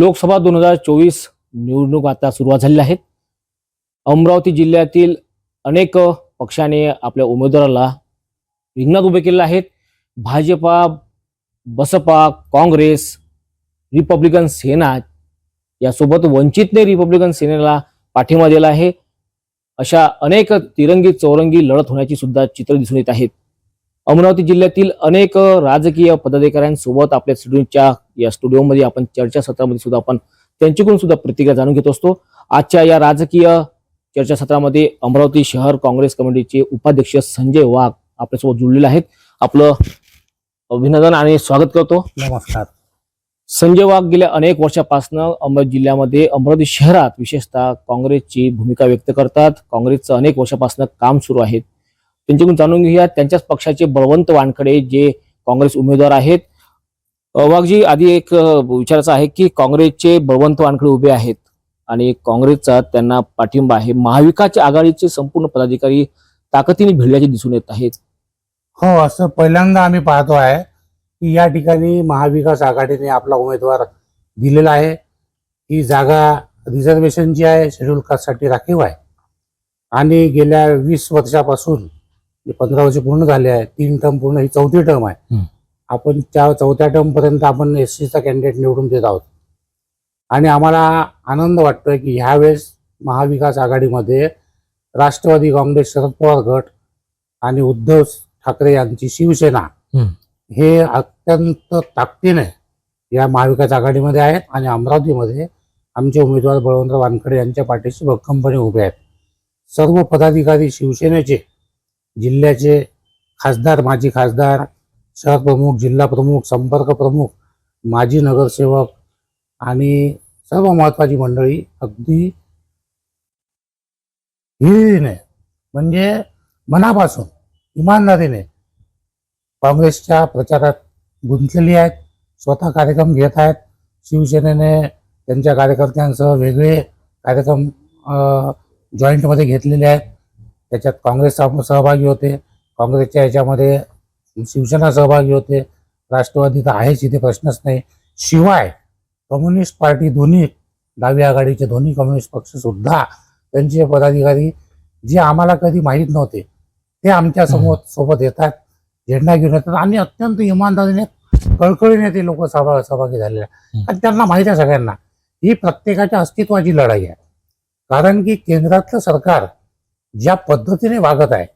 लोकसभा दोन हजार चोवीस निवडणूक आता सुरुवात झालेली आहे. अमरावती जिल्ह्यातील अनेक पक्षाने आपल्या उमेदवाराला रिंगणात उभे केलेले आहेत. भाजपा बसपा काँग्रेस रिपब्लिकन सेना यासोबत वंचितने रिपब्लिकन सेनेला पाठिंबा दिला आहे. अशा अनेक तिरंगी चौरंगी लढत होण्याची सुद्धा चित्र दिसून येत आहेत. अमरावती जिल्ह्यातील अनेक राजकीय पदाधिकाऱ्यांसोबत आपल्या स्टुडिओच्या या स्टुडिओमध्ये आपण चर्चा सत्रामध्ये सुद्धा आपण त्यांच्याकडून सुद्धा प्रतिक्रिया जाणून घेत असतो. आजच्या या राजकीय चर्चासत्रामध्ये अमरावती शहर काँग्रेस कमिटीचे उपाध्यक्ष संजय वाघ आपल्यासोबत जुळलेले आहेत. आपलं अभिनंदन आणि स्वागत करतो. नमस्कार. संजय वाघ गेल्या अनेक वर्षापासून अमरावती जिल्ह्यामध्ये अमरावती शहरात विशेषतः काँग्रेसची भूमिका व्यक्त करतात. काँग्रेसचं अनेक वर्षापासून काम सुरू आहे. त्यांच्याकडून जाणून घेऊया. त्यांच्याच पक्षाचे बळवंत वानखडे जे काँग्रेस उमेदवार आहेत. वाघजी आधी एक विचारायचं आहे की काँग्रेसचे बळवंत वानखडे उभे आहेत आणि काँग्रेसचा त्यांना पाठिंबा आहे. महाविकास आघाडीचे संपूर्ण पदाधिकारी ताकदीने भिडल्याचे दिसून येत आहेत. हो असं पहिल्यांदा आम्ही पाहतो आहे की या ठिकाणी महाविकास आघाडीने आपला उमेदवार दिलेला आहे. ही जागा रिझर्वेशनची आहे शेड्यूल कास्टसाठी राखीव आहे. आणि गेल्या वीस वर्षापासून पंधरा वर्ष पूर्ण झाले आहे तीन टर्म पूर्ण ही चौथी टर्म आहे. आपण त्या चौथ्या टर्म पर्यंत आपण एस सीचा कॅन्डिडेट निवडून देत आहोत आणि आम्हाला आनंद वाटतोय की ह्यावेळेस महाविकास आघाडीमध्ये राष्ट्रवादी काँग्रेस शरद पवार गट आणि उद्धव ठाकरे यांची शिवसेना. हे अत्यंत ताकदीने या महाविकास आघाडीमध्ये आहेत आणि अमरावतीमध्ये आमचे उमेदवार बळवंतराव वानखडे यांच्या पाठीशी भक्कमपणे उभे आहेत सर्व पदाधिकारी शिवसेनेचे जिल्ह्याचे खासदार माजी खासदार शहर प्रमुख जिल्हा प्रमुख संपर्क प्रमुख माजी नगरसेवक आणि सर्व महत्वाची मंडळी अगदी हिरिरीने म्हणजे मनापासून इमानदारीने काँग्रेसच्या प्रचारात गुंतलेली आहेत स्वतः कार्यक्रम घेत आहेत. शिवसेनेने त्यांच्या कार्यकर्त्यांसह वेगळे कार्यक्रम जॉईंटमध्ये घेतलेले आहेत. त्याच्यात काँग्रेस सहभागी होते. काँग्रेसच्या याच्यामध्ये शिवसेना सहभागी होते राष्ट्रवादी तर आहेच इथे प्रश्नच नाही. शिवाय कम्युनिस्ट पार्टी दोन्ही डावी आघाडीचे दोन्ही कम्युनिस्ट पक्ष सुद्धा त्यांचे पदाधिकारी जे आम्हाला कधी माहीत नव्हते ते आमच्यासमोर सोबत येतात झेंडा घेऊन येतात आणि अत्यंत इमानदारीने कळकळीने ते लोक सहभाग सहभागी झालेले. आणि त्यांना माहीत आहे सगळ्यांना ही प्रत्येकाच्या अस्तित्वाची लढाई आहे. कारण की केंद्रातलं सरकार ज्या पद्धतीने वागत आहे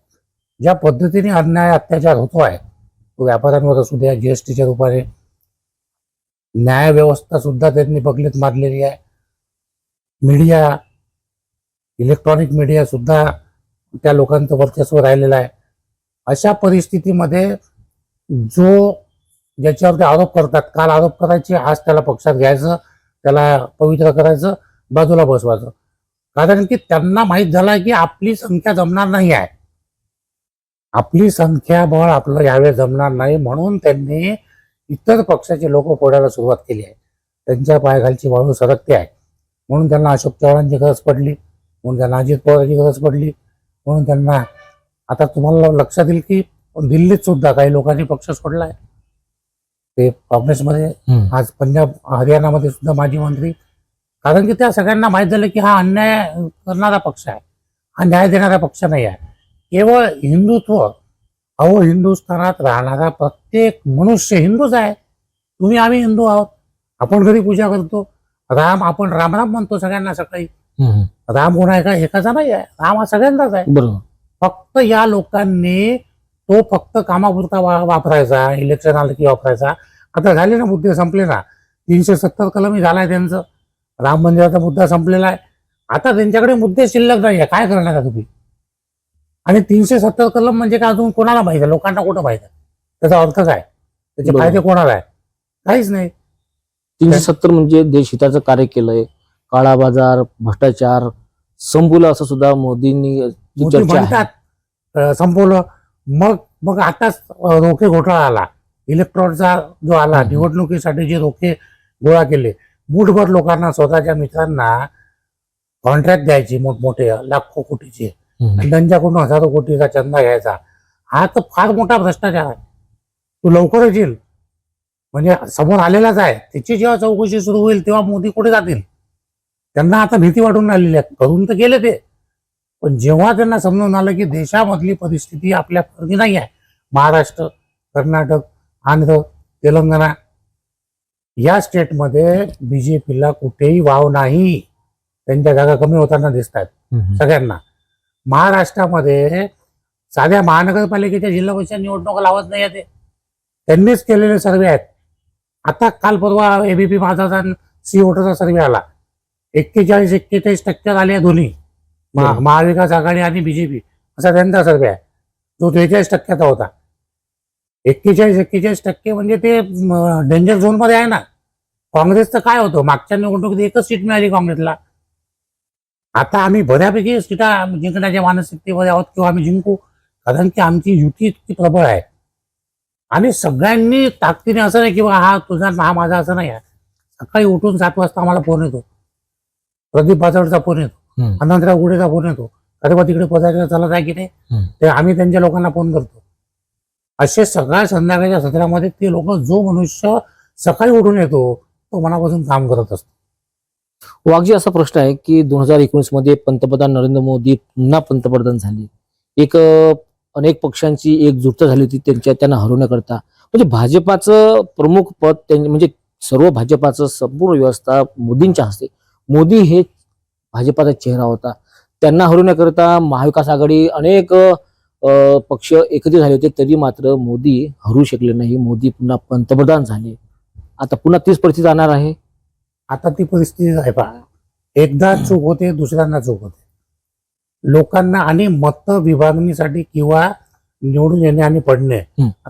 ज्या पद्धतीने अन्याय अत्याचार होतो आहे व्यापाऱ्यांवर असू द्या जीएसटीच्या रूपाने. न्याय व्यवस्था सुद्धा त्यांनी बगलीत मारलेली आहे. मीडिया इलेक्ट्रॉनिक मीडिया सुद्धा त्या लोकांचं वर्चस्व राहिलेलं आहे. अशा परिस्थितीमध्ये जो ज्याच्यावर ते आरोप करतात काल आरोप करायचे आज त्याला पक्षात घ्यायचं त्याला पवित्र करायचं बाजूला बसवायचं. कारण की त्यांना माहीत झालं की आपली संख्या जमणार नाही आहे. आपली संख्याबळ आपलं यावेळेस जमणार नाही म्हणून त्यांनी इतर पक्षाचे लोक फोडायला सुरुवात केली आहे. त्यांच्या पायाखालची वाळू सरकते आहे. म्हणून त्यांना अशोक चव्हाणांची गरज पडली. म्हणून त्यांना अजित पवारांची गरज पडली. म्हणून त्यांना आता तुम्हाला लक्षात येईल की दिल्लीत सुद्धा काही लोकांनी पक्ष सोडलाय. ते काँग्रेसमध्ये आज पंजाब हरियाणामध्ये सुद्धा माजी मंत्री. कारण की त्या सगळ्यांना माहीत झालं की हा अन्याय करणारा पक्ष आहे. हा न्याय देणारा पक्ष नाही आहे. केवळ हिंदुत्व अहो हिंदुस्थानात राहणारा प्रत्येक मनुष्य हिंदूच आहे. तुम्ही आम्ही हिंदू आहोत. आपण घरी पूजा करतो. राम आपण रामराम म्हणतो सगळ्यांना सकाळी. राम कोण आहे का? एकाचा नाही आहे? राम हा सगळ्यांचाच आहे. बरोबर. फक्त या लोकांनी तो फक्त कामापुरता वापरायचा इलेक्शन आलं की वापरायचा. आता झाले ना मुद्दे संपले ना. तीनशे सत्तर कलमी झालाय त्यांचं. राम मंदिराचा मुद्दा संपलेला आहे. आता त्यांच्याकडे मुद्दे शिल्लक नाही आहे काय करणार आहे तुम्ही? आणि तीनशे सत्तर कलम म्हणजे काय अजून कोणाला माहिती आहे लोकांना कुठं माहिती आहे त्याचा अर्थ काय? त्याचे. फायदे कोणाला आहे काहीच नाही. तीनशे सत्तर म्हणजे देशहिताचं कार्य केलंय. काळा बाजार भ्रष्टाचार संपवलं असं सुद्धा मोदींनी म्हणतात संपवलं मग मग आताच रोखे घोटाळा आला. इलेक्ट्रॉनचा जो आला. निवडणुकीसाठी जे रोखे गोळा केले मुठभर लोकांना स्वतःच्या मित्रांना कॉन्ट्रॅक्ट द्यायची मोठमोठे लाखो कोटीचे. आणि त्यांच्याकडून हजारो कोटीचा चंदा घ्यायचा. हा तर फार मोठा भ्रष्टाचार आहे. तो लवकरच येईल म्हणजे समोर आलेलाच आहे. त्याची जेव्हा चौकशी सुरू होईल तेव्हा मोदी कुठे जातील? त्यांना आता भीती वाटून राहिलेली आहे. करून तर गेले ते. पण जेव्हा त्यांना समजून आलं की देशामधली परिस्थिती आपल्या परीने नाही आहे महाराष्ट्र कर्नाटक आंध्र तेलंगणा या स्टेटमध्ये बीजेपीला कुठेही वाव नाही. त्यांच्या जागा कमी होताना दिसत आहेत सगळ्यांना. महाराष्ट्रामध्ये साध्या महानगरपालिकेच्या जिल्हा परिषद निवडणुका लावत नाही ते त्यांनीच केलेले सर्वे आहेत. आता काल परवा एबीपी माझाचा सी वोटरचा सर्वे आला. एक्केचाळीस एक्केचाळीस टक्क्यात आले दोन्ही. महाविकास आघाडी आणि बीजेपी असा त्यांचा सर्वे आहे. जो त्रेचाळीस टक्क्याचा होता. एक्केचाळीस एक्केचाळीस टक्के म्हणजे ते डेंजर झोनमध्ये आहे ना. काँग्रेसचं काय होतं? मागच्या निवडणुकीत एकच सीट मिळाली काँग्रेसला. आता आम्ही बऱ्यापैकी सीटा जिंकण्याच्या मानसिकतेमध्ये आहोत किंवा आम्ही जिंकू. कारण की आमची युती इतकी प्रबळ आहे. आणि सगळ्यांनी ताकदीने असं नाही किंवा हा तुझा हा माझा असं नाही आहे. सकाळी उठून सात वाजता आम्हाला फोन येतो. प्रदीप पाचवडचा फोन येतो. अनंतराव गुडेचा फोन येतो. अरे बा तिकडे पदार्थ चालत आहे की नाही. ते आम्ही त्यांच्या लोकांना फोन करतो. असे सकाळ संध्याकाळच्या सत्रामध्ये ते लोक जो मनुष्य सकाळी उठून येतो तो मनापासून काम करत असतो. वाघजी असा प्रश्न आहे की दोन हजार एकोणीसमध्ये पंतप्रधान नरेंद्र मोदी पुन्हा पंतप्रधान झाले. एक अनेक पक्षांची एकजुटता झाली होती त्यांच्या त्यांना हरवण्याकरता. म्हणजे भाजपाचं प्रमुख पद त्यां- म्हणजे सर्व भाजपाचं संपूर्ण व्यवस्था मोदींच्या हस्ते. मोदी हे भाजपाचा चेहरा होता. त्यांना हरवण्याकरता महाविकास आघाडी अनेक पक्ष एकत्रित झाले होते तरी मात्र मोदी हरू शकले नाही. मोदी पुन्हा पंतप्रधान झाले. आता पुन्हा तीच परिस्थिती जाणार आहे. आता ती परिस्थिती आहे पहा. एकदा चूक होते दुसऱ्यांदा चूक होते. लोकांना आणि मत विभागणीसाठी किंवा निवडून येणे आणि पडणे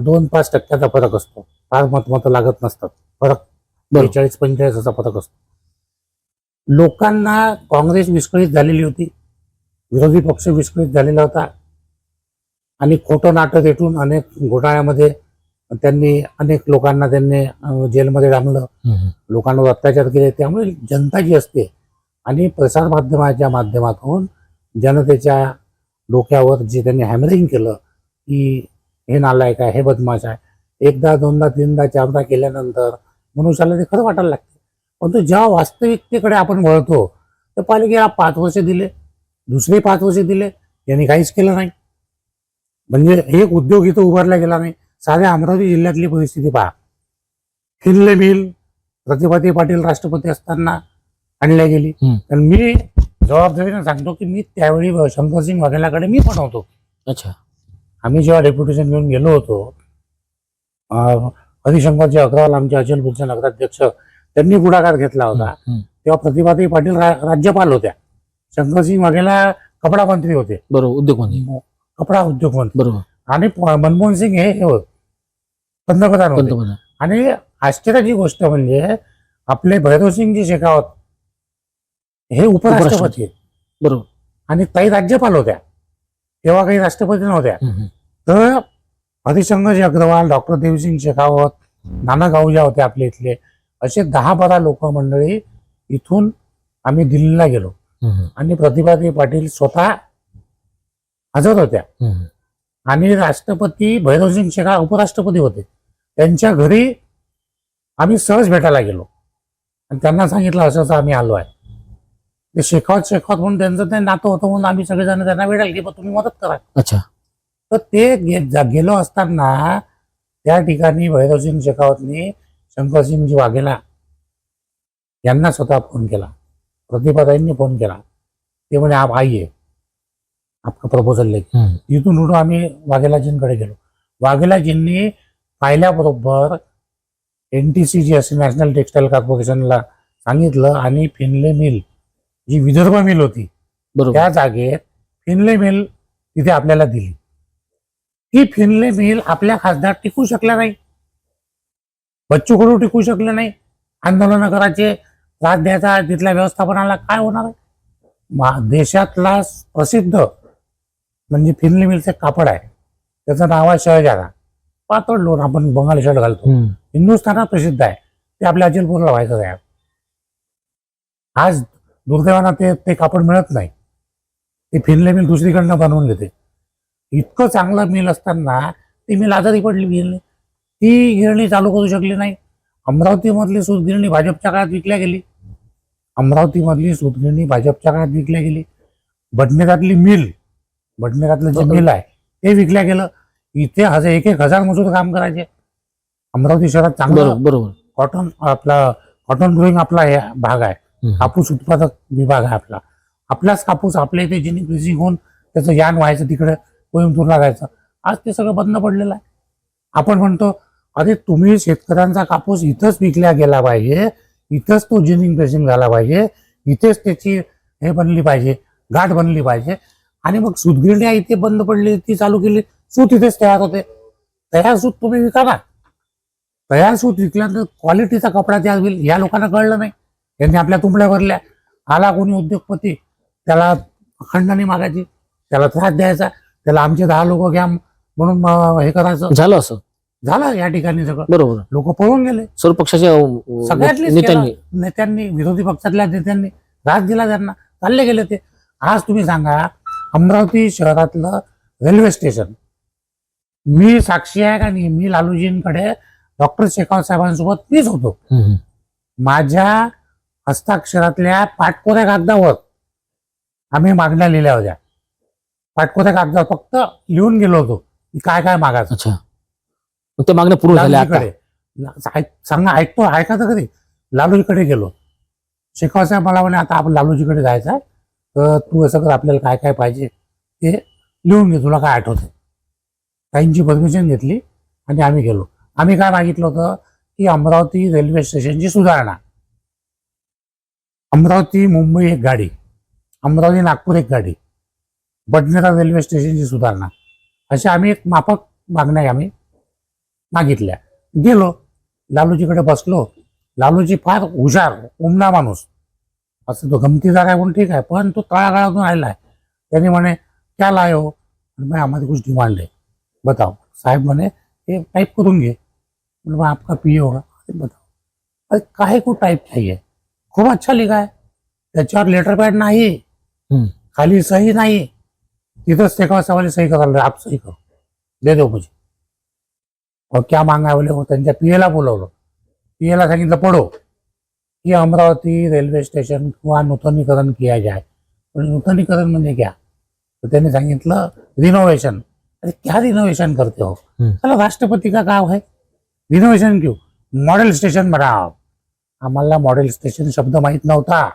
दोन पाच टक्क्याचा फरक असतो. फार मत मत लागत नसतात. फरक. बेचाळीस पंचेचाळीस असा फरक असतो. लोकांना काँग्रेस विस्कळीत झालेली होती. विरोधी पक्ष विस्कळीत झालेला होता. आणि खोटं नाटक रेटून अनेक घोटाळ्यामध्ये त्यांनी अनेक लोकांना त्यांनी जेलमध्ये डांबलं. लोकांवर अत्याचार केले. त्यामुळे जनता जी असते आणि प्रसार माध्यमाच्या माध्यमातून जनतेच्या डोक्यावर जे त्यांनी हॅमरिंग केलं की हे नालायक आहे हे बदमाश आहे एकदा दोनदा तीनदा चारदा केल्यानंतर मनुष्याला ते खरं वाटायला लागते. परंतु जेव्हा वास्तविकतेकडे आपण वळतो तर पालिकेला पाच वर्ष दिले दुसरे पाच वर्ष दिले यांनी काहीच केलं नाही. म्हणजे एक उद्योग इथं उभारला गेला नाही. साध्या अमरावती जिल्ह्यातली परिस्थिती पहा. फिनले मिल प्रतिभाती पाटील राष्ट्रपती असताना आणल्या गेली. तर मी जबाबदारीने सांगतो की मी त्यावेळी शंकरसिंग वाघेलाकडे मी पण होतो. अच्छा. आम्ही जेव्हा डेप्युटेशन घेऊन गेलो होतो हरिशंकरजी अग्रवाल आमचे अचलपूरचे नगराध्यक्ष त्यांनी पुढाकार घेतला होता. तेव्हा प्रतिभाताई पाटील राज्यपाल होत्या. शंकरसिंग वाघेला कपडा मंत्री होते. बरोबर उद्योग मंत्री कपडा उद्योग मंत्री बरोबर. आणि मनमोहन सिंग हे होते. पंतप्रधान होते. पंतप्रधान आणि आश्चर्याची गोष्ट म्हणजे आपले भैरवसिंगजी शेखावत हे उपराष्ट्रपती आहेत. बरोबर. आणि काही राज्यपाल होत्या. तेव्हा काही राष्ट्रपती नव्हत्या. हम्म, हम्म. तर हरिशंकरजी अग्रवाल डॉक्टर देवसिंग शेखावत नाना गावजा होते आपले इथले. असे दहा बारा लोक मंडळी इथून आम्ही दिल्लीला गेलो. हम्म, आणि प्रतिभाताई पाटील स्वतः हजर होत्या. हम्म. आणि राष्ट्रपती भैरवसिंग शेखाव उपराष्ट्रपती होते. त्यांच्या घरी आम्ही सहज भेटायला गेलो. आणि त्यांना सांगितलं असं असं आम्ही आलो आहे. ते शेखावत शेखावत म्हणून त्यांचं ते नातं होतं म्हणून आम्ही सगळेजण त्यांना भेटायला की "बा, तुम्ही मदत करा. अच्छा. तर ते गे- गेलो असताना त्या ठिकाणी भैरवसिंग शेखावतनी शंकरसिंगजी वाघेला यांना स्वतः फोन केला. प्रतिभाताईंनी फोन केला. ते म्हणे आप आइए. आपका प्रपोजल लेके. हम्म. इथून उठून आम्ही वाघेलाजींकडे गेलो. वाघेलाजींनी पाहिल्याबरोबर एन टी सी जी असते नॅशनल टेक्सटाईल कॉर्पोरेशनला सांगितलं आणि फिनले मिल जी विदर्भ मिल होती त्या जागेत फिनले मिल तिथे आपल्याला दिली. ही फिनले मिल आपल्या खासदार टिकू शकल्या नाही. बच्चू कडू टिकू शकले नाही. आंदोलन करायचे त्रास द्यायचा तिथल्या व्यवस्थापनाला काय होणार? आहे देशातला प्रसिद्ध म्हणजे फिनले मिलचे कापड आहे. त्याचं नाव आहे शहजादा. पातळ लोण आपण बंगाली शर्ट घालतो. हिंदुस्थानात प्रसिद्ध आहे. ते आपल्या अचलपूरला व्हायचं आहे आज दुर्दैवानं ते ते कापड मिळत नाही. ते फिनले मिल दुसरीकडनं बनवून देते इतकं चांगलं मिल असताना ती मिल आजारी पडली गिरणी ती गिरणी चालू करू शकली नाही. अमरावतीमधली सूतगिरणी भाजपच्या काळात विकल्या गेली. अमरावतीमधली सूतगिरणी भाजपच्या काळात विकल्या गेली. बडनेरातली मिल बडनेरातलं जे. मिल आहे ते विकल्या गेलं. इथे हजार एक एक हजार मजूर काम करायचे. अमरावती शहरात चांगलं बरोबर कॉटन आपला कॉटन ग्रोईंग आपला हे भाग आहे. कापूस उत्पादक विभाग आहे आपला. आपलाच कापूस आपल्या इथे जिनिंग फ्रिजिंग होऊन त्याचं यान व्हायचं तिकडे कोइंबतूरला जायचं. आज ते सगळं बंद पडलेलं आहे. आपण म्हणतो अरे तुम्ही शेतकऱ्यांचा कापूस इथंच विकला गेला पाहिजे इथंच तो जिनिंग फ्रेशिंग झाला पाहिजे इथेच त्याची हे बनली पाहिजे गाठ बनली पाहिजे. आणि मग सूतगिरण्या इथे बंद पडली ती चालू केली सूत इथेच तयार होते. तयार सूत तुम्ही विका ना. तयार सूत विकल्यानंतर क्वालिटीचा कपडा तयार होईल या लोकांना कळलं नाही. त्यांनी आपल्या तुंबड्या भरल्या. आला कोणी उद्योगपती त्याला खंडणी मागायची त्याला त्रास द्यायचा त्याला आमचे दहा लोक घ्या म्हणून हे करायचं. झालं असं? झालं या ठिकाणी सगळं. बरोबर. लोक पळून गेले. सर्व पक्षाच्या अ, सगळ्यातलेच नेत्यांनी. नेत्यांनी विरोधी पक्षातल्या नेत्यांनी राज दिला त्यांना. चालले गेले ते. आज तुम्ही सांगा अमरावती शहरातलं रेल्वे स्टेशन मी साक्षी आहे का नाही? मी लालूजींकडे डॉक्टर शेखावत साहेबांसोबत मीच होतो. माझ्या हस्ताक्षरातल्या पाटकोऱ्या कागदावर आम्ही मागण्या लिहिल्या होत्या. पाटकोऱ्या कागदावर फक्त लिहून गेलो होतो की काय काय मागायचं. अच्छा. मग त्या मागण्या पूर्ण झाल्या आता? लालूजीकडे. ला- ऐक- सांगा ऐकतो ऐका तर कधी? लालूजीकडे गेलो. शेखाव साहेब मला म्हणे आता आपण लालूजीकडे जायचं आहे. तर तू असं कर आपल्याला काय काय पाहिजे ते लिहून घे तुला काय आठवतं काहींची परमिशन घेतली आणि आम्ही गेलो. आम्ही काय मागितलं होतं की अमरावती रेल्वे स्टेशनची सुधारणा. अमरावती मुंबई एक गाडी अमरावती नागपूर एक गाडी बडनेरा रेल्वे स्टेशनची सुधारणा. अशा आम्ही एक माफक मागण्या आम्ही मागितल्या. गेलो लालूजीकडे बसलो. लालूजी फार हुशार उमना माणूस. असं तो गमतीदार आहे म्हणून ठीक आहे पण तो तळागाळातून आलेला आहे. त्याने म्हणे क्या लायो हो? म्हणे, आम्हाला कुछ डिमांड आहे. बताओ। साहेब म्हणे हे टाईप करून घे. म्हणे "मैं आपका पी होगा. अरे बताओ. अरे काहे को टाईप चाहिए? खूप अच्छा लिखा है। त्याच्यावर लेटर पॅड नाही. खाली सही नाही तिथंच ते सवाली सही करायला आप सही करो। दे दो मुझे। और क्या मांगा बोले त्यांच्या पीएला बोलवलं पीएला सांगितलं पडो की अमरावती रेल्वे स्टेशन किंवा नूतनीकरण किया जाए। पण नूतनीकरण म्हणजे क्या? तर त्यांनी सांगितलं रिनोव्हेशन अरे क्या रिनोव्हेशन करते हो. चला राष्ट्रपती का गाव है? रिनोव्हेशन क्यों? मॉडेल स्टेशन बनाव आम्हाला मॉडेल स्टेशन शब्द माहीत नव्हता.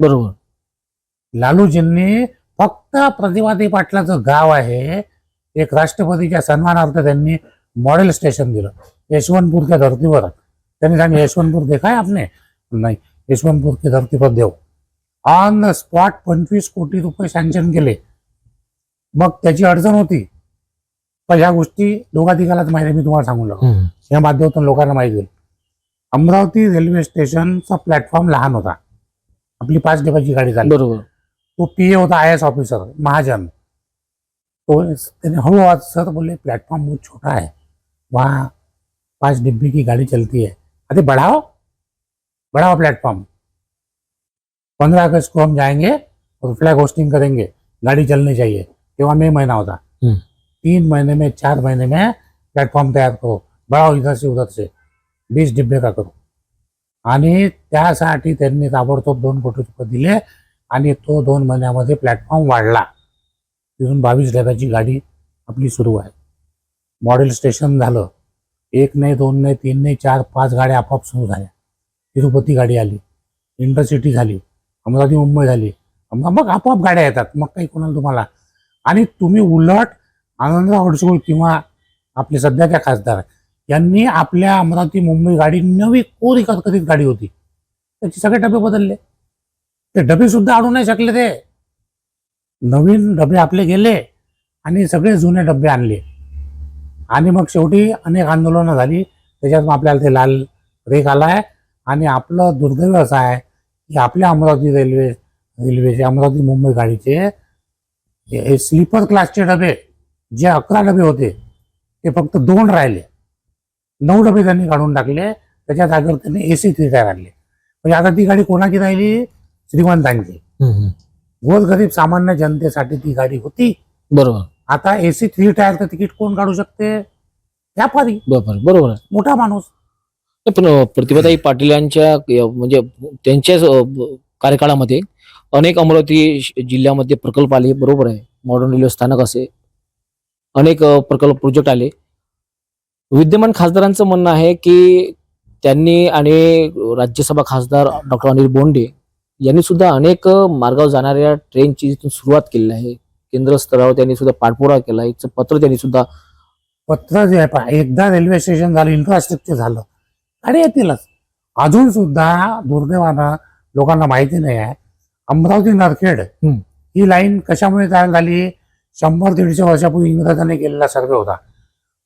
बरोबर. लालूजींनी फक्त प्रतिवादी पाटलाचं गाव आहे. एक राष्ट्रपतीच्या सन्मानार्थ त्यांनी मॉडेल स्टेशन दिलं. यशवंतपूर के धरतीवर. त्यांनी सांगितलं यशवंतपूर देखा है आपने? नाही. यशवंतपूर के धरती पर देव. ऑन द स्पॉट पंचवीस कोटी रुपये सँक्शन केले. मग त्याची अडचण होती. पण ह्या गोष्टी दोघा तिघालाच माहिती आहे, मी तुम्हाला सांगून लागलो हम्म. या माध्यमातून लोकांना माहिती होईल. अमरावती रेल्वे स्टेशनचा प्लॅटफॉर्म लहान होता. आपली पाच डब्याची गाडी झाली. बरोबर. तो पीए होता आय एस ऑफिसर महाजन. तो त्याने हळू आवाज सर बोले प्लेटफॉर्म बहुत छोटा है वहाँ पांच डिब्बे की गाड़ी चलती है. अरे बढ़ाओ. बढ़ाओ प्लेटफॉर्म. पंद्रह अगस्त को हम जाएंगे और फ्लैग होस्टिंग करेंगे. गाड़ी चलनी चाहिए. तेव्हा मे महीना होता. हम्म. तीन महीने में चार महीने में प्लॅटफॉर्म तयार करो? बढ़ाओ इधर से उधर से। बीस डिब्बे का करू। आणि त्यासाठी त्यांनी ताबडतोब दोन कोटी रुपये दिले आणि तो दोन महिन्यामध्ये प्लॅटफॉर्म वाढला. तिथून बावीस डब्याची गाडी आपली सुरू आहे. मॉडेल स्टेशन झालं. एक नाही दोन नाही तीन नाही चार पाच गाड्या आपोआप सुरू झाल्या. तिरुपती गाडी आली. इंटरसिटी झाली. अमरावती मुंबई झाली. मग आपोआप गाड्या येतात. मग काही कोणाला तुम्हाला. आणि तुम्ही उलट आनंदराव अडसूळ किंवा आपले सध्याच्या खासदार यांनी आपल्या अमरावती मुंबई गाडी नवी कोरी करकरीत गाडी होती. त्याचे सगळे डबे बदलले. ते डबे सुद्धा आणू नाही शकले ते. नवीन डबे आपले गेले आणि सगळे जुने डबे आणले. आणि मग शेवटी अनेक आंदोलनं झाली. त्याच्यात मग आपल्याला ते लाल रेख आलाय. आणि आपलं दुर्दैव असं आहे की आपल्या अमरावती रेल्वे रेल्वेचे अमरावती मुंबई गाडीचे हे स्लीपर क्लासचे डबे जे अकरा डबे होते ते फक्त दोन राहिले. नऊ डबे त्यांनी काढून टाकले त्याच्या जागेवर त्यांनी एसी थ्री टायर आणले. म्हणजे आता ती गाडी कोणाची राहिली? श्रीमंतांची. गोरगरीब सामान्य जनतेसाठी ती गाडी होती. बरोबर. आता एसी थ्री टायरचं तिकीट कोण काढू शकते? व्यापारी. बरोबर बरोबर आहे. मोठा माणूस. पण प्रतिभाताई पाटील यांच्या म्हणजे ब- कार्यकाळामध्ये अनेक अमरावती जिल्ह्यामध्ये प्रकल्प आले बरोबर आहे. मॉडर्न रेल्वे स्थानक असे अनेक प्रकल्प प्रोजेक्ट आले. विद्यमान खासदारांचं म्हणणं आहे की त्यांनी आणि राज्यसभा खासदार डॉक्टर अनिल बोंडे यांनी सुद्धा अनेक मार्गावर जाणाऱ्या ट्रेनची सुरुवात केलेली आहे. केंद्र स्तरावर त्यांनी सुद्धा पाठपुरावा केला याचं पत्र त्यांनी सुद्धा पत्र जे आहे पहा, एकदा रेल्वे स्टेशन झालं इन्फ्रास्ट्रक्चर झालं गाडी येतीलच. अजून सुद्धा दुर्दैवानं लोकांना माहिती नाही आहे. अमरावती नरखेड. ही लाईन कशामुळे तयार झाली? शंभर दीडशे वर्षापूर्वी इंग्रजांनी केलेला सर्वे होता.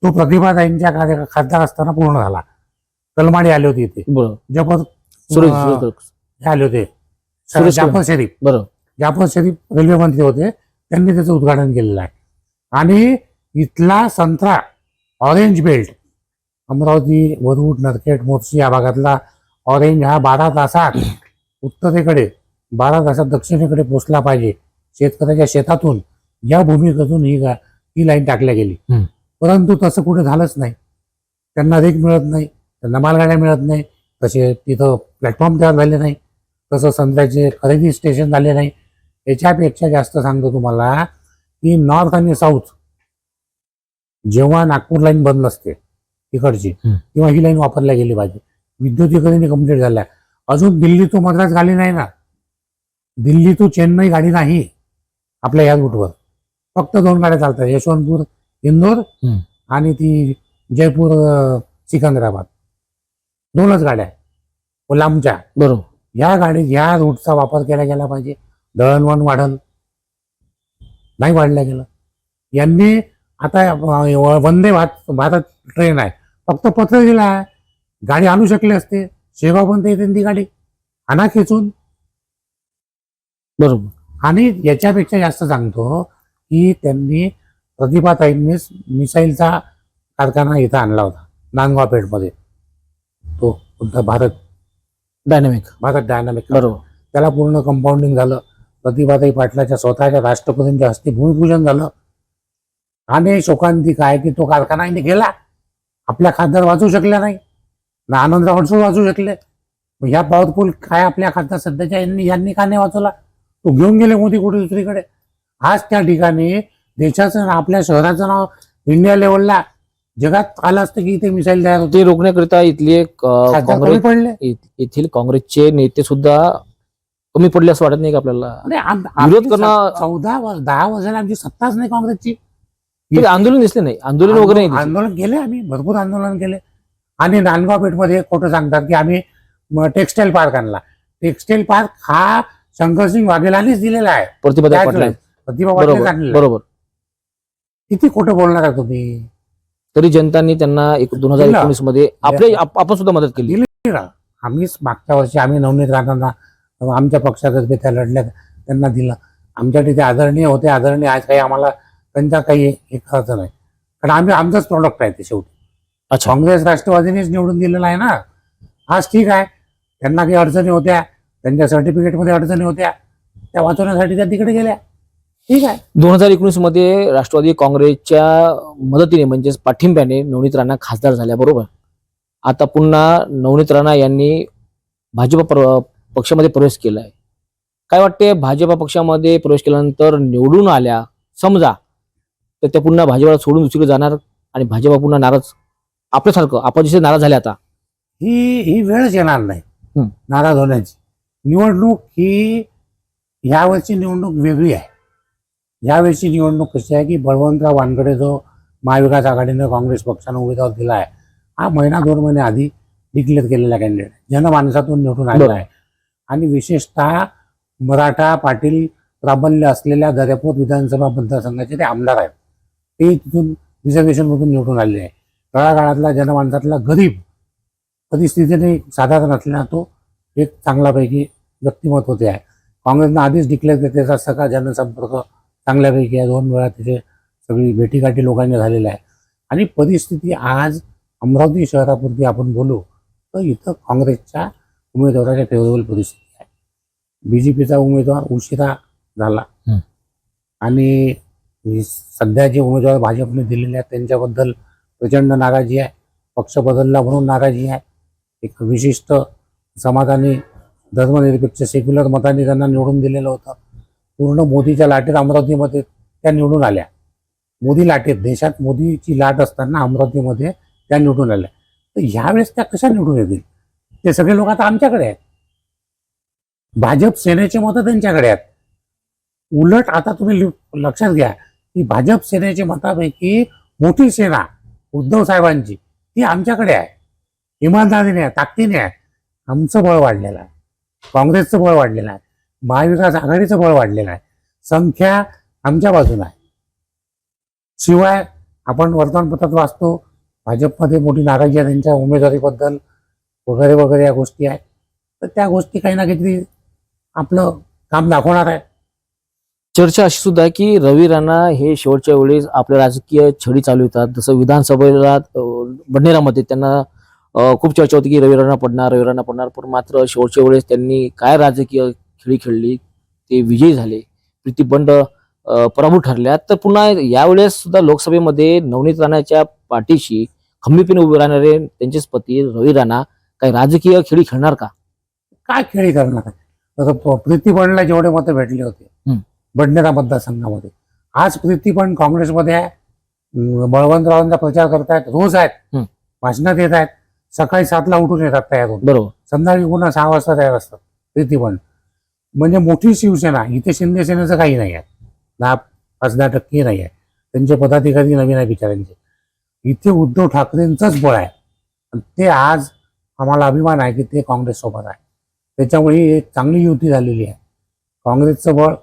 तो प्रतिभाताईंच्या कार्य खासदार असताना पूर्ण झाला. कलमाडी आले होते इथे. जफर हे आले होते. जाफर शरीफ. बरं. जाफर शरीफ रेल्वे मंत्री होते. त्यांनी त्याचं उद्घाटन केलेलं आहे. आणि इथला संत्रा ऑरेंज बेल्ट अमरावती वरुड नरखेड मोर्शी या भागातला ऑरेंज हा बारा तासात उत्तरेकडे बारा तासात दक्षिणेकडे पोचला पाहिजे. शेतकऱ्याच्या शेतातून या भूमिकेतून ही गा- ही लाईन टाकल्या गेली. परंतु तसं कुठे झालंच नाही. त्यांना रेक मिळत नाही त्यांना मालगाड्या मिळत नाही तसे तिथं प्लॅटफॉर्म तयार झाले नाही तसं संत्र्याचे खरेदी स्टेशन झाले नाही. याच्यापेक्षा जास्त सांगतो तुम्हाला की नॉर्थ आणि साऊथ जेव्हा नागपूर लाईन बंद असते तिकडची. तेव्हा ही लाईन वापरल्या गेली पाहिजे. विद्युतीकरण कंप्लीट झाल्या. अजून दिल्ली टू मद्रास गाडी नाही ना. दिल्ली टू चेन्नई गाडी नाही आपल्या या रूटवर फक्त दोन गाड्या चालतात यशवंतपूर इंदोर हम्म. आणि ती जयपूर अं, सिकंदराबाद. दोनच गाड्या आहेत. व लांबच्या बरोबर. या गाडीत या रूटचा वापर केला गेला पाहिजे. दळणवळण वाढल. नाही वाढलं गेलं. यांनी आता अं, वंदे भारत भारत ट्रेन आहे. फक्त पत्र दिलं आहे. गाडी आणू शकले असते. शेगावपर्यंत येते ती गाडी. आणा खेचून. बरोबर. आणि याच्यापेक्षा जास्त सांगतो की त्यांनी प्रतिभाताईंनीच मिसाईलचा कारखाना इथं आणला होता नांदगाव पेठमध्ये तो कोणता? भारत डायनामिक भारत डायनामिक बरोबर. त्याला पूर्ण कंपाऊंडिंग झालं. प्रतिभाताई पाटलाच्या स्वतःच्या राष्ट्रपतींच्या हस्ते भूमिपूजन झालं. आणि शोकांतिक आहे की तो कारखाना गेला. आपल्या खासदार वाचू शकले नाही. ना आनंदराव अडसूळ वाचू शकले. ह्या पॉवरफुल काय आपल्या खासदार सध्याच्या यांनी यांनी का नाही वाचवला? तो घेऊन गेले मोदी कुठे दुसरीकडे? आज त्या ठिकाणी देशाचं आपल्या शहराचं नाव इंडिया लेवलला जगात आलं असतं की इथे मिसाईल तयार होते? ते रोखण्याकरिता इथली एक अ, खासदार कमी काँग्रेस पडले. येथ- येथील काँग्रेसचे नेते सुद्धा कमी पडले असं वाटत नाही का आपल्याला? आम- विरोध करणं- स- चौदा वर- दहा वर्षाला आमची सत्ताच नाही काँग्रेसची. आंदोलन दिसले नाही. आंदोलन वगैरे नाही दिसले. आंदोलन केले आम्ही भरपूर आंदोलन केले. आणि नांदगाव पेठमध्ये खोटं सांगतात की आम्ही टेक्सटाईल पार्क आणला. टेक्सटाईल पार्क हा शंकरसिंग वाघेलानेच दिलेला आहे. प्रतिभाताई त्याच पाटील वेळेस प्रतिभा बरोबर किती खोटं बोलणार आहे तुम्ही? तरी जनतांनी त्यांना एक दोन हजार दिलं. एकोणीसमध्ये आपले आप- आपण सुद्धा मदत केली. दिलं. आम्हीच मागच्या वर्षी आम्ही नवनीत राणांना आमच्या पक्षातर्फे त्या लढल्या त्यांना दिलं. आमच्या तिथे आदरणीय होते. आदरणीय आज काही आम्हाला त्यांचा काही हे करायचं नाही कारण आम्ही आमचंच प्रॉडक्ट आहे ते शेवटी. अच्छा. काँग्रेस राष्ट्रवादीनेच निवडून दिलेला आहे ना. आज ठीक आहे. त्यांना काही अडचणी होत्या त्यांच्या सर्टिफिकेटमध्ये अडचणी होत्या त्या वाचवण्यासाठी त्या तिकडे गेल्या. ठीक आहे. दोन हजार एकोणीसमध्ये राष्ट्रवादी काँग्रेसच्या मदतीने म्हणजेच पाठिंब्याने नवनीत राणा खासदार झाल्या बरोबर? आता पुन्हा नवनीत राणा यांनी भाजप प्र- पक्षामध्ये प्रवेश केलाय. काय वाटते भाजपा पक्षामध्ये प्रवेश केल्यानंतर निवडून आल्या समजा तर त्या पुन्हा भाजपला सोडून दुसरीकडे जाणार आणि भाजपा पुन्हा नाराज आपल्यासारखं आपण जसे नाराज झाले आता. ही ही वेळच येणार नाही. नाराज होण्याची. निवडणूक ही यावेळची निवडणूक वेगळी आहे. यावेळची निवडणूक कशी आहे की बळवंतराव वानकडे जो महाविकास आघाडीनं काँग्रेस पक्षानं उमेदवार दिला आहे हा महिना दोन महिने आधी डिक्लेअर केलेला कॅन्डिडेट जनमानसातून निवडून आलेला आहे. आणि विशेषतः मराठा पाटील प्राबल्य असलेल्या दर्यापूर विधानसभा मतदारसंघाचे ते आमदार आहेत. ते तिथून रिझर्वेशनमधून निवडून आलेले आहे. तळागाळातला जनमानसातला गरीब परिस्थितीने साधारण असल्यानं तो एक चांगल्यापैकी व्यक्तिमत्व होते आहे. काँग्रेसनं आधीच डिक्लेअर केले त्याचा सगळा जनसंपर्क चांगल्यापैकी आहे दोन वेळा तिथे सगळी भेटीगाठी लोकांनी झालेल्या आहे आणि परिस्थिती आज अमरावती शहरापुरती आपण बोलू तर इथं काँग्रेसच्या उमेदवाराच्या फेवरेबल परिस्थिती आहे. बी जे पीचा उमेदवार उशिरा झाला. आणि सध्या जे उमेदवार भाजपने दिलेले आहेत त्यांच्याबद्दल प्रचंड नाराजी आहे. पक्ष बदलला म्हणून नाराजी आहे. एक विशिष्ट समाधानी धर्मनिरपेक्ष सेक्युलर मतांनी त्यांना निवडून दिलेलं होतं. पूर्ण मोदीच्या लाटेत अमरावतीमध्ये त्या निवडून आल्या. मोदी लाटेत देशात मोदीची लाट असताना अमरावतीमध्ये त्या निवडून आल्या. तर ह्यावेळेस त्या कशा निवडून येतील? ते सगळे लोक आता आमच्याकडे आहेत. भाजप सेनेचे मतं त्यांच्याकडे आहेत. उलट आता तुम्ही लक्षात घ्या की भाजप सेनेच्या मतापैकी मोठी सेना उद्धव साहेबांची ती आमच्याकडे आहे. इमानदारीने आहे ताकदीने आहे. आमचं बळ वाढलेलं आहे. काँग्रेसचं बळ वाढलेलं आहे. महाविकास आघाडीचं बळ वाढलेलं आहे. संख्या आमच्या बाजूला आहे. शिवाय आपण वर्तमानपत्रात वाचतो भाजपमध्ये मोठी नाराजी आहे त्यांच्या उमेदवारीबद्दल वगैरे वगैरे या गोष्टी आहेत. तर त्या गोष्टी काही ना काहीतरी आपलं काम दाखवणार आहे. चर्चा अशी सुद्धा आहे की रवी राणा हे शेवटच्या वेळेस आपल्या राजकीय छडी चालू जसं विधानसभेला बडनेरामध्ये त्यांना खूप चर्चा होती की रवी राणा पडणार रवी राणा पडणार. पण मात्र शेवटच्या वेळेस त्यांनी काय राजकीय खेळी खेळली ते विजयी झाले. प्रीतीबंड अं, पराभूत ठरल्या तर पुन्हा यावेळेस सुद्धा लोकसभेमध्ये नवनीत राणाच्या पाठीशी खंबीरपणे उभे राहणारे त्यांचेच पती रवी राणा काही राजकीय खेळी खेळणार का? काय खेळी करणार? आहे आता प- प्रीतीबंडला जेवढे मतं भेटले होते. बडनेरा मतदारसंघामध्ये. आज प्रीतीबंड काँग्रेसमध्ये आहे. बळवंतरावांचा प्रचार करतायत रोज आहेत. भाषणात येत आहेत. सकाळी सातला उठून येतात तयार होऊन. बरोबर. संध्याकाळी पुन्हा सहा वाजता तयार असतात प्रीतीबंड म्हणजे मोठी शिवसेना इथे शिंदे सेनेचं काही नाही आहे. दहा पाच दहा टक्के नाही आहे. त्यांचे पदाधिकारी नवीन आहे बिचाऱ्यांचे. इथे उद्धव ठाकरेंचंच बळ आहे. ते आज आम्हाला अभिमान आहे की ते काँग्रेससोबत आहे. त्याच्यामुळे एक चांगली युती झालेली आहे. काँग्रेसचं बळ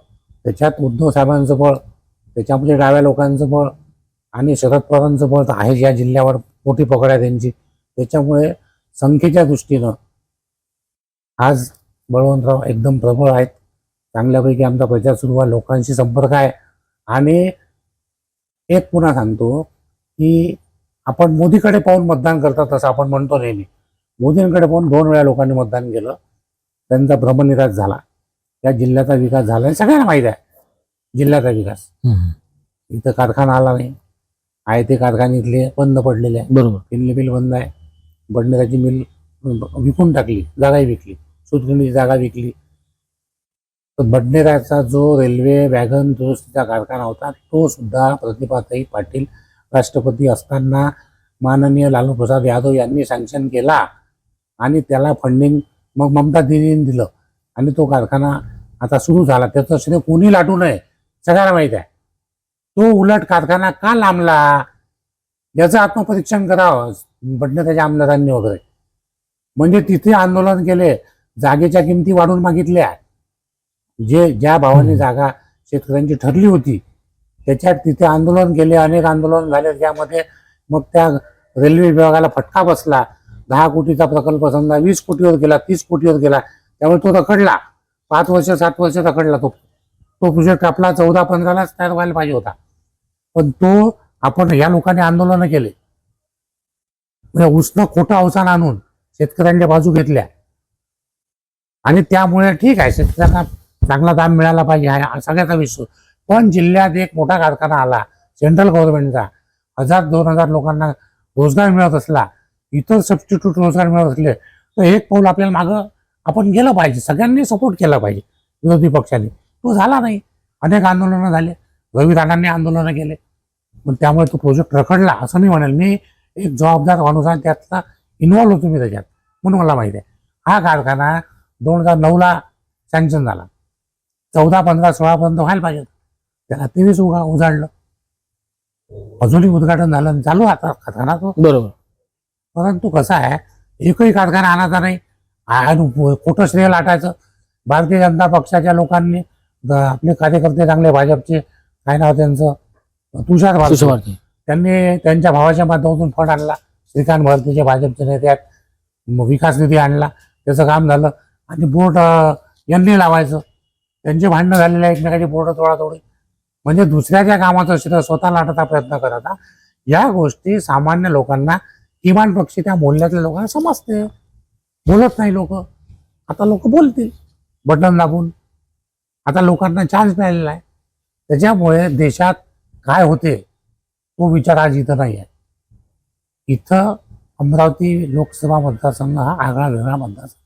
त्याच्यात उद्धव साहेबांचं बळ त्याच्यामध्ये डाव्या लोकांचं बळ आणि शरद पवारांचं बळ तर आहेच. या जिल्ह्यावर मोठी पकड आहे त्यांची. त्याच्यामुळे संख्येच्या दृष्टीनं आज बळवंतराव एकदम प्रबळ आहेत. चांगल्यापैकी आमचा प्रचार सुरू आहे लोकांशी संपर्क आहे. आणि एक पुन्हा सांगतो की आपण मोदीकडे पाहून मतदान करतात असं आपण म्हणतो नेहमी. मोदींकडे पाहून दोन वेळा लोकांनी मतदान केलं. त्यांचा भ्रमनिराश झाला. त्या जिल्ह्याचा विकास झाला. आणि सगळ्यांना माहीत आहे. जिल्ह्याचा विकास. इथं कारखाना आला नाही. आहे ते कारखाने इथले बंद पडलेले आहे. बरोबर. किल्ली मिल बंद आहे. बडनेराची मिल विकून टाकली. जागाही विकली. सुतगिरणीची जागा विकली. तर बडनेराचा जो रेल्वे वॅगन दुरुस्तीचा कारखाना होता तो सुद्धा प्रतिभाताई पाटील राष्ट्रपती असताना माननीय लालू प्रसाद यादव यांनी सँक्शन केला आणि त्याला फंडिंग मग ममता दिदीने दिलं आणि तो कारखाना आता सुरू झाला. त्याचं श्रेय कोणी लाटू नये सगळ्यांना माहीत आहे. तो उलट कारखाना का लांबला? याचं आत्मपरीक्षण करावं बडनेराच्या आमदारांनी वगैरे. म्हणजे तिथे आंदोलन केले जागेच्या किमती वाढून मागितल्या. जे ज्या भावाने. जागा शेतकऱ्यांची ठरली होती त्याच्यात तिथे आंदोलन केले अनेक आंदोलन झाले त्यामध्ये मग त्या रेल्वे विभागाला फटका बसला. दहा कोटीचा प्रकल्प समजा वीस कोटीवर गेला तीस कोटीवर गेला त्यामुळे तो रखडला. पाच वर्ष सात वर्ष रखडला तो. तो प्रोजेक्ट आपला चौदा पंधरालाच तयार व्हायला पाहिजे होता. पण तो आपण या लोकांनी आंदोलनं केले. म्हणजे उष्ण खोटं अवसान आणून शेतकऱ्यांच्या बाजू घेतल्या. आणि त्यामुळे ठीक आहे शेतकऱ्यांना चांगला दाम मिळाला पाहिजे हा सगळ्याचा विषय पण जिल्ह्यात एक मोठा कारखाना आला सेंट्रल गव्हर्नमेंटचा हजार दोन हजार लोकांना रोजगार मिळत असला इतर सबस्टिट्यूट रोजगार मिळत असले तर एक पाऊल आपल्याला मागं आपण गेलं पाहिजे सगळ्यांनी सपोर्ट केला पाहिजे विरोधी पक्षाने. तो झाला नाही. अनेक आंदोलनं झाले. रवी राणांनी आंदोलनं केले. पण त्यामुळे तो प्रोजेक्ट रखडला असं मी म्हणेल. मी एक जबाबदार माणूस आहे त्यातला इन्व्हॉल्व होतो मी त्याच्यात म्हणून मला माहिती आहे. हा कारखाना दोन हजार नऊला सँक्शन झाला. चौदा पंधरा सोळापर्यंत व्हायला पाहिजे त्याला तेवीस उगा उजाडलं. अजूनही उद्घाटन झालं आणि चालू आता कारखाना तो. बरोबर. परंतु कसं आहे एकही कारखाना आणायचा नाही. आणि खोटं श्रेय लाटायचं. भारतीय जनता पक्षाच्या लोकांनी आपले कार्यकर्ते चांगले भाजपचे काय नाव त्यांचं तुषार भारती. त्यांनी त्यांच्या भावाच्या माध्यमातून फंड आणला. श्रीकांत भारतीचे भाजपचे नेते आहेत. विकास निधी आणला. त्याचं काम झालं. आणि बोट यांनी लावायचं. त्यांचे भांडणं झालेलं आहे एकमेकाची बोर्ड तोडातोडी म्हणजे दुसऱ्याच्या कामाचं शिर स्वतः लाटाचा प्रयत्न करत या गोष्टी सामान्य लोकांना किमान पक्षी त्या बोलण्यातल्या लोकांना समजते. बोलत नाही लोक. आता लोक बोलतील. बटन दाबून. आता लोकांना चान्स मिळालेला आहे. त्याच्यामुळे देशात काय होते तो विचार आज इथं नाही आहे. इथं अमरावती लोकसभा मतदारसंघ हा आगळा वेगळा मतदारसंघ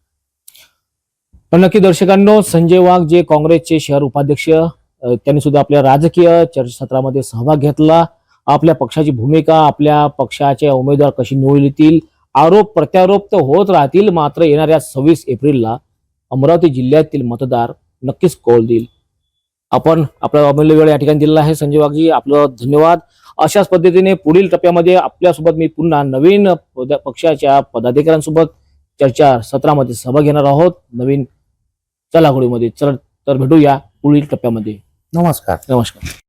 पण नक्की दर्शकांनो संजय वाघ जे काँग्रेसचे शहर उपाध्यक्ष त्यांनी सुद्धा आपल्या राजकीय चर्चासत्रामध्ये सहभाग घेतला. आपल्या पक्षाची भूमिका आपल्या पक्षाचे उमेदवार कशी निवडून येतील आरोप प्रत्यारोप तर होत राहतील मात्र येणाऱ्या सव्वीस एप्रिलला अमरावती जिल्ह्यातील मतदार नक्कीच कौल देईल. आपण आपला अमूल्य वेळ या ठिकाणी दिलेला आहे संजय वाघजी आपलं धन्यवाद. अशाच पद्धतीने पुढील टप्प्यामध्ये आपल्यासोबत मी पुन्हा नवीन पद- पक्षाच्या पदाधिकाऱ्यांसोबत चर्चा सत्रामध्ये सहभाग घेणार आहोत. नवीन चला घोडीमध्ये चल तर भेटूया पुढील टप्प्यामध्ये. नमस्कार. नमस्कार.